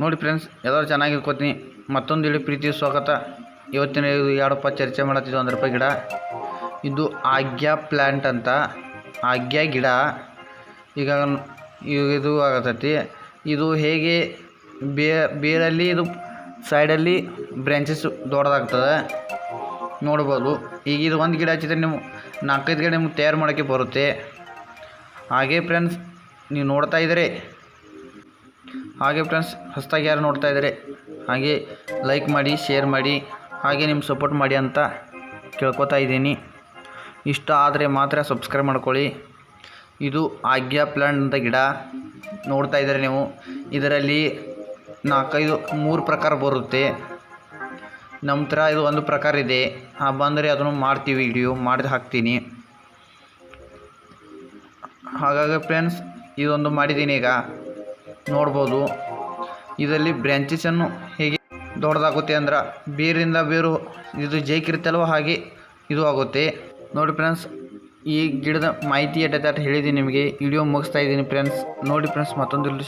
ನೋಡಿ ಫ್ರೆಂಡ್ಸ್ ಎಲ್ಲರೂ ಚೆನ್ನಾಗಿರ್ಕೋತೀನಿ ಮತ್ತೊಂದು ಇಳಿ ಪ್ರೀತಿ ಸ್ವಾಗತ. ಇವತ್ತಿನ ಇದು ಎರಡಪ್ಪ ಚರ್ಚೆ ಮಾಡತ್ತಿದ್ದು ಒಂದು ರೂಪಾಯಿ ಗಿಡ. ಇದು ಆಗ್ಯಾ ಪ್ಲ್ಯಾಂಟ್ ಅಂತ. ಆಗ್ಯಾ ಗಿಡ. ಈಗ ಈಗ ಇದು ಆಗತೈತಿ. ಇದು ಹೇಗೆ ಬೇ, ಬೇರಲ್ಲಿ ಇದು ಸೈಡಲ್ಲಿ ಬ್ರ್ಯಾಂಚಸ್ ದೊಡ್ಡದಾಗ್ತದೆ. ನೋಡ್ಬೋದು. ಈಗ ಇದು ಒಂದು ಗಿಡ ಹಚ್ಚಿದ್ರೆ ನೀವು ನಾಲ್ಕೈದು ಗಿಡ ನಿಮ್ಗೆ ತಯಾರು ಮಾಡೋಕ್ಕೆ ಬರುತ್ತೆ. ಹಾಗೆ ಫ್ರೆಂಡ್ಸ್ ನೀವು ನೋಡ್ತಾ ಇದ್ದೀರಿ. ಹಾಗೆ ಫ್ರೆಂಡ್ಸ್ ಹೊಸ್ದಾಗಿ ಯಾರು ನೋಡ್ತಾ ಇದ್ದಾರೆ ಹಾಗೆ ಲೈಕ್ ಮಾಡಿ ಶೇರ್ ಮಾಡಿ, ಹಾಗೆ ನಿಮ್ಮ ಸಪೋರ್ಟ್ ಮಾಡಿ ಅಂತ ಕೇಳ್ಕೊತಾ ಇದ್ದೀನಿ. ಇಷ್ಟ ಆದರೆ ಮಾತ್ರ ಸಬ್ಸ್ಕ್ರೈಬ್ ಮಾಡ್ಕೊಳ್ಳಿ. ಇದು ಆಗ್ಯಾ ಪ್ಲಾಂಟ್ ಅಂತ ಗಿಡ. ನೋಡ್ತಾ ಇದ್ದಾರೆ ನೀವು, ಇದರಲ್ಲಿ ನಾಲ್ಕೈದು, ಮೂರು ಪ್ರಕಾರ ಬರುತ್ತೆ. ನಮ್ಮ ಥರ ಇದು ಒಂದು ಪ್ರಕಾರ ಇದೆ. ಆ ಬಂದರೆ ಅದನ್ನು ಮಾಡ್ತೀವಿ ವಿಡಿಯೋ ಮಾಡಿ ಹಾಕ್ತೀನಿ. ಹಾಗಾಗಿ ಫ್ರೆಂಡ್ಸ್ ಇದೊಂದು ಮಾಡಿದ್ದೀನಿ ಈಗ. ನೋಡ್ಬೋದು. ಇದರಲ್ಲಿ ಬ್ರ್ಯಾಂಚಸನ್ನು ಹೇಗೆ ದೊಡ್ಡದಾಗುತ್ತೆ ಅಂದ್ರೆ ಬೇರಿಂದ ಬೇರು ಇದು ಜೈಕಿರುತ್ತಲ್ವ ಹಾಗೆ ಇದು ಆಗುತ್ತೆ. ನೋಡಿ ಫ್ರೆಂಡ್ಸ್ ಈ ಗಿಡದ ಮಾಹಿತಿ ಎಟ್ಟೈತೆ ಹೇಳಿದ್ದೀನಿ ನಿಮಗೆ. ವಿಡಿಯೋ ಮುಗಿಸ್ತಾ ಇದ್ದೀನಿ ಫ್ರೆಂಡ್ಸ್ ನೋಡಿ ಫ್ರೆಂಡ್ಸ್ ಮತ್ತೊಂದು ಇಲ್ಲಿ